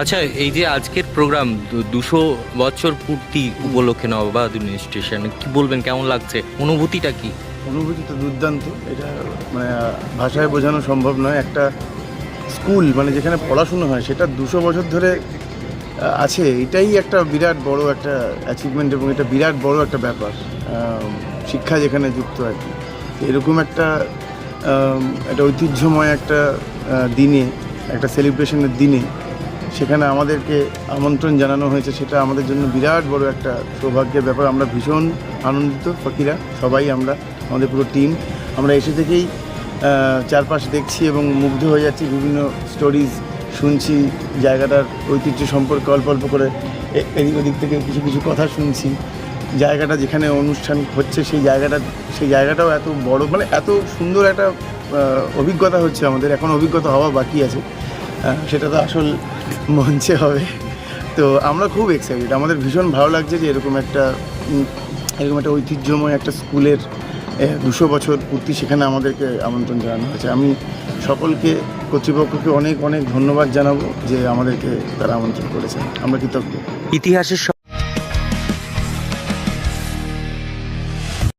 আচ্ছা এই যে আজকের প্রোগ্রাম দুশো বছর পূর্তি উপলক্ষে নবাবাদ স্টেশন কি বলবেন, কেমন লাগছে? অনুভূতিটা কি? অনুভূতি তো দুর্দান্ত। এটা মানে ভাষায় বোঝানো সম্ভব নয়। একটা স্কুল মানে যেখানে পড়াশুনো হয়, সেটা দুশো বছর ধরে আছে। এটাই একটা বিরাট বড় একটা অ্যাচিভমেন্ট এবং এটা বিরাট বড় একটা ব্যাপার শিক্ষা যেখানে যুক্ত আর কি। এরকম একটা একটা ঐতিহ্যময় একটা দিনে, একটা সেলিব্রেশনের দিনে সেখানে আমাদেরকে আমন্ত্রণ জানানো হয়েছে। সেটা আমাদের জন্য বিরাট বড় একটা সৌভাগ্যের ব্যাপার। আমরা ভীষণ আনন্দিত, ফকিরা, সবাই আমরা, আমাদের পুরো টিম আমরা এসে থেকেই চারপাশ দেখছি এবং মুগ্ধ হয়ে যাচ্ছি, বিভিন্ন স্টোরিজ শুনছি, জায়গাটার ঐতিহ্য সম্পর্কে অল্প অল্প করে এদিক ওদিক থেকে কিছু কিছু কথা শুনছি। জায়গাটা যেখানে অনুষ্ঠান হচ্ছে, সেই জায়গাটা, সেই জায়গাটাও এত বড় মানে এত সুন্দর একটা অভিজ্ঞতা হচ্ছে আমাদের। এখন অভিজ্ঞতা হওয়া বাকি আছে। সেটা তো আসল মঞ্চে হবে। তো আমরা খুব এক্সাইটেড আমাদের ভীষণ ভালো লাগছে যে এরকম একটা এরকম একটা ঐতিহ্যময় একটা স্কুলের দুশো বছর পূর্তি সেখানে আমাদেরকে আমন্ত্রণ জানানো হয়েছে। আমি সকলকে, কর্তৃপক্ষকে অনেক অনেক ধন্যবাদ জানাব যে আমাদেরকে তারা আমন্ত্রণ করেছে আমরা কৃতজ্ঞ। ইতিহাসের